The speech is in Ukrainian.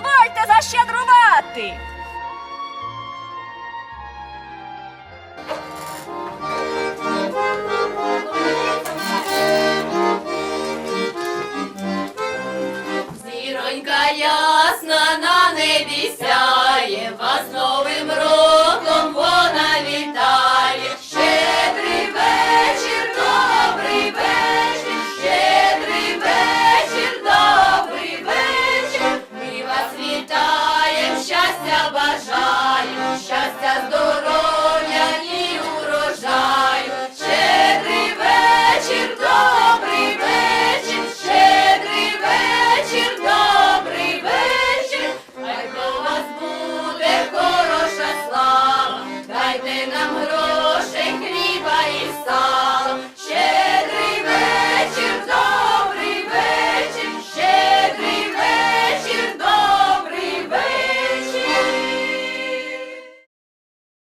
дозвольте защедрувати. Зіронька ясна. на... щастя бажаю.